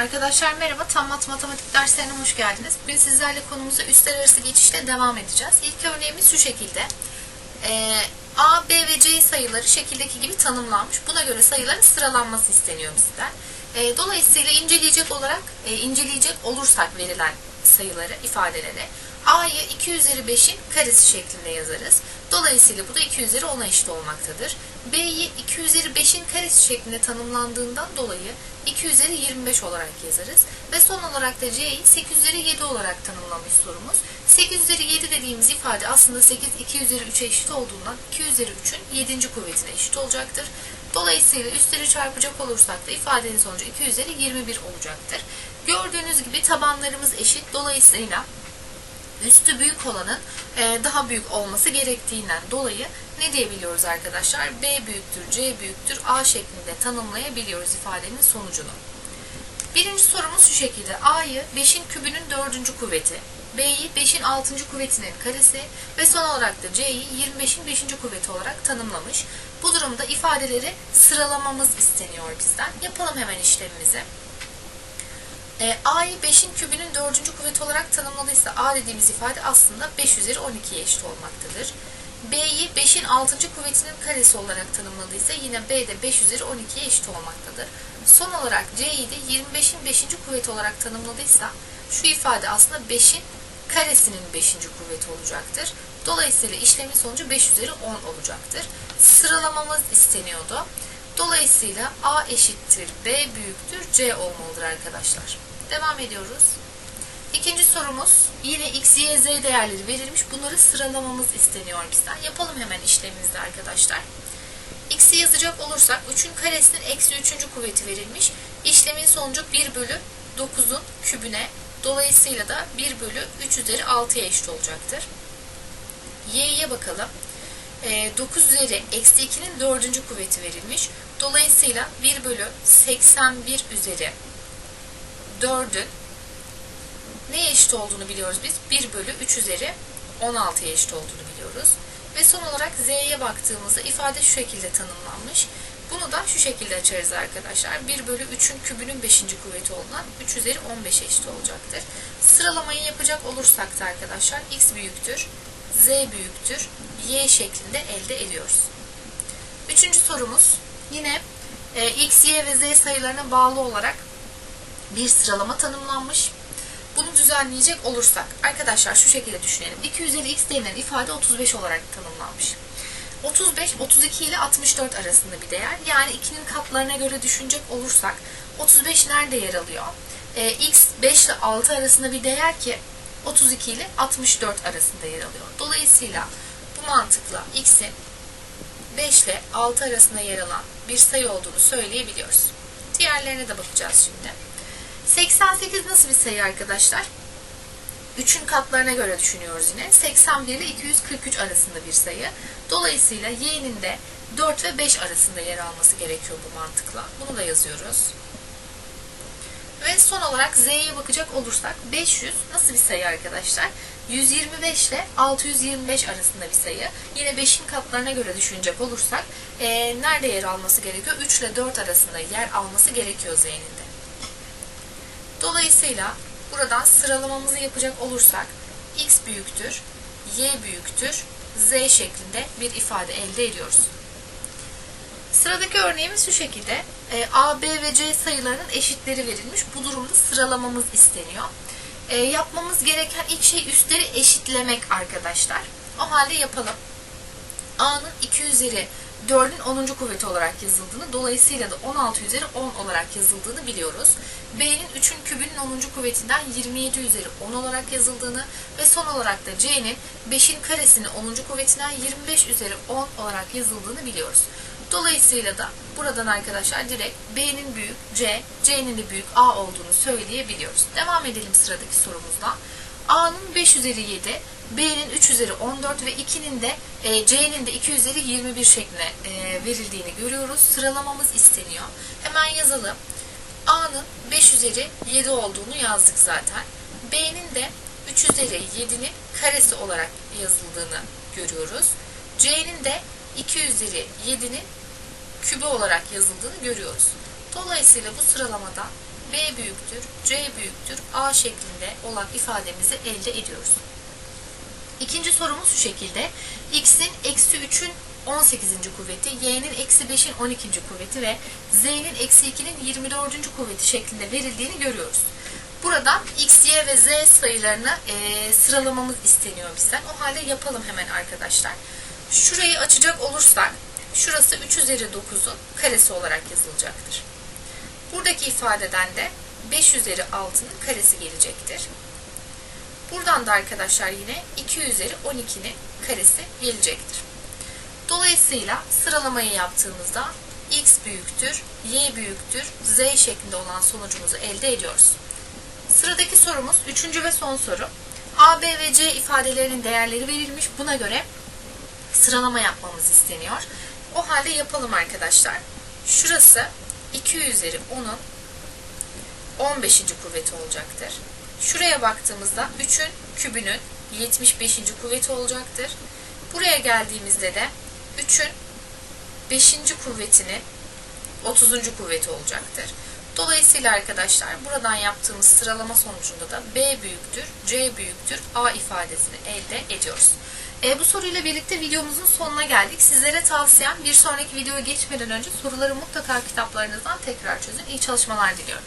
Arkadaşlar merhaba, Tam Mat Matematik derslerine hoş geldiniz. Bugün sizlerle konumuza üstler arası geçişle devam edeceğiz. İlk örneğimiz şu şekilde. Ee, A, B ve C sayıları şekildeki gibi tanımlanmış. Buna göre sayıların sıralanması isteniyor bizden. Ee, dolayısıyla inceleyecek olarak, e, inceleyecek olursak verilen sayıları, ifadeleri A'yı 2 üzeri 5'in karesi şeklinde yazarız. Dolayısıyla bu da 2 üzeri 10'a eşit olmaktadır. B'yi 2 üzeri 5'in karesi şeklinde tanımlandığından dolayı 2 üzeri 25 olarak yazarız. Ve son olarak da C'yi 8 üzeri 7 olarak tanımlamış sorumuz. 8 üzeri 7 dediğimiz ifade aslında 8 2 üzeri 3'e eşit olduğundan 2 üzeri 3'ün 7. kuvvetine eşit olacaktır. Dolayısıyla üstleri çarpacak olursak da ifadenin sonucu 2 üzeri 21 olacaktır. Gördüğünüz gibi tabanlarımız eşit. Dolayısıyla üstü büyük olanın e, daha büyük olması gerektiğinden dolayı ne diyebiliyoruz arkadaşlar? B büyüktür, C büyüktür, A şeklinde tanımlayabiliyoruz ifadenin sonucunu. Birinci sorumuz şu şekilde. A'yı 5'in kübünün dördüncü kuvveti, B'yi 5'in 6. kuvvetinin karesi ve son olarak da C'yi 25'in 5. kuvveti olarak tanımlamış. Bu durumda ifadeleri sıralamamız isteniyor bizden. Yapalım hemen işlemimizi. E, A'yı 5'in kübünün 4. kuvveti olarak tanımladıysa A dediğimiz ifade aslında 5 üzeri 12'ye eşit olmaktadır. B'yi 5'in 6. kuvvetinin karesi olarak tanımladıysa yine B de 5 üzeri 12'ye eşit olmaktadır. Son olarak C'yi de 25'in 5. kuvveti olarak tanımladıysa şu ifade aslında 5'in karesinin 5. kuvveti olacaktır. Dolayısıyla işlemin sonucu 5 üzeri 10 olacaktır. Sıralamamız isteniyordu. Dolayısıyla A eşittir B büyüktür C olmalıdır arkadaşlar. Devam ediyoruz. İkinci sorumuz yine x, y, z değerleri verilmiş. Bunları sıralamamız isteniyor bizden. Yapalım hemen işlemimizde arkadaşlar. x'i yazacak olursak 3'ün karesinin eksi 3. kuvveti verilmiş. İşlemin sonucu 1 bölü 9'un kübüne dolayısıyla da 1 bölü 3 üzeri 6'ya eşit olacaktır. y'ye bakalım. 9 üzeri eksi 2'nin 4. kuvveti verilmiş. Dolayısıyla 1 bölü 81 üzeri 4'ün neye eşit olduğunu biliyoruz biz? 1 bölü 3 üzeri 16'ya eşit olduğunu biliyoruz. Ve son olarak z'ye baktığımızda ifade şu şekilde tanımlanmış. Bunu da şu şekilde açarız arkadaşlar. 1 bölü 3'ün kübünün 5. kuvveti olan 3 üzeri 15'e eşit olacaktır. Sıralamayı yapacak olursak da arkadaşlar x büyüktür, z büyüktür, y şeklinde elde ediyoruz. Üçüncü sorumuz yine e, x, y ve z sayılarına bağlı olarak bir sıralama tanımlanmış. Bunu düzenleyecek olursak arkadaşlar şu şekilde düşünelim. 2 üzeri x denilen ifade 35 olarak tanımlanmış. 35, 32 ile 64 arasında bir değer. Yani 2'nin katlarına göre düşünecek olursak 35 nerede yer alıyor? Ee, x 5 ile 6 arasında bir değer ki 32 ile 64 arasında yer alıyor. Dolayısıyla bu mantıkla x'in 5 ile 6 arasında yer alan bir sayı olduğunu söyleyebiliyoruz. Diğerlerine de bakacağız şimdi. 88 nasıl bir sayı arkadaşlar? 3'ün katlarına göre düşünüyoruz yine. 81 ile 243 arasında bir sayı. Dolayısıyla y'nin de 4 ve 5 arasında yer alması gerekiyor bu mantıkla. Bunu da yazıyoruz. Ve son olarak z'ye bakacak olursak 500 nasıl bir sayı arkadaşlar? 125 ile 625 arasında bir sayı. Yine 5'in katlarına göre düşünecek olursak e, nerede yer alması gerekiyor? 3 ile 4 arasında yer alması gerekiyor z'nin de. Dolayısıyla buradan sıralamamızı yapacak olursak x büyüktür, y büyüktür, z şeklinde bir ifade elde ediyoruz. Sıradaki örneğimiz şu şekilde. E, A, B ve C sayılarının eşitleri verilmiş. Bu durumda sıralamamız isteniyor. E, yapmamız gereken ilk şey üstleri eşitlemek arkadaşlar. O halde yapalım. A'nın 2 üzeri 4'ün 10. kuvveti olarak yazıldığını, dolayısıyla da 16 üzeri 10 olarak yazıldığını biliyoruz. B'nin 3'ün kübünün 10. kuvvetinden 27 üzeri 10 olarak yazıldığını ve son olarak da C'nin 5'in karesinin 10. kuvvetinden 25 üzeri 10 olarak yazıldığını biliyoruz. Dolayısıyla da buradan arkadaşlar direkt B'nin büyük C, C'nin de büyük A olduğunu söyleyebiliyoruz. Devam edelim sıradaki sorumuzla. A'nın 5 üzeri 7, B'nin 3 üzeri 14 ve 2'nin de e, C'nin de 2 üzeri 21 şeklinde e, verildiğini görüyoruz. Sıralamamız isteniyor. Hemen yazalım. A'nın 5 üzeri 7 olduğunu yazdık zaten. B'nin de 3 üzeri 7'nin karesi olarak yazıldığını görüyoruz. C'nin de 2 üzeri 7'nin kübü olarak yazıldığını görüyoruz. Dolayısıyla bu sıralamada B büyüktür, C büyüktür, A şeklinde olan ifademizi elde ediyoruz. İkinci sorumuz şu şekilde. X'in eksi 3'ün 18. kuvveti, Y'nin eksi 5'in 12. kuvveti ve Z'nin eksi 2'nin 24. kuvveti şeklinde verildiğini görüyoruz. Buradan X, Y ve Z sayılarını e, sıralamamız isteniyor bizden. O halde yapalım hemen arkadaşlar. Şurayı açacak olursak, şurası 3 üzeri 9'un karesi olarak yazılacaktır. Buradaki ifadeden de 5 üzeri 6'nın karesi gelecektir. Buradan da arkadaşlar yine 2 üzeri 12'nin karesi gelecektir. Dolayısıyla sıralamayı yaptığımızda x büyüktür, y büyüktür, z şeklinde olan sonucumuzu elde ediyoruz. Sıradaki sorumuz üçüncü ve son soru. A, B ve C ifadelerinin değerleri verilmiş. Buna göre sıralama yapmamız isteniyor. O halde yapalım arkadaşlar. Şurası 2 üzeri 10'un 15. kuvveti olacaktır. Şuraya baktığımızda 3'ün kübünün 75. kuvveti olacaktır. Buraya geldiğimizde de 3'ün 5. kuvvetinin 30. kuvveti olacaktır. Dolayısıyla arkadaşlar buradan yaptığımız sıralama sonucunda da B büyüktür, C büyüktür, A ifadesini elde ediyoruz. E, bu soruyla birlikte videomuzun sonuna geldik. Sizlere tavsiyem bir sonraki videoya geçmeden önce soruları mutlaka kitaplarınızdan tekrar çözün. İyi çalışmalar diliyorum.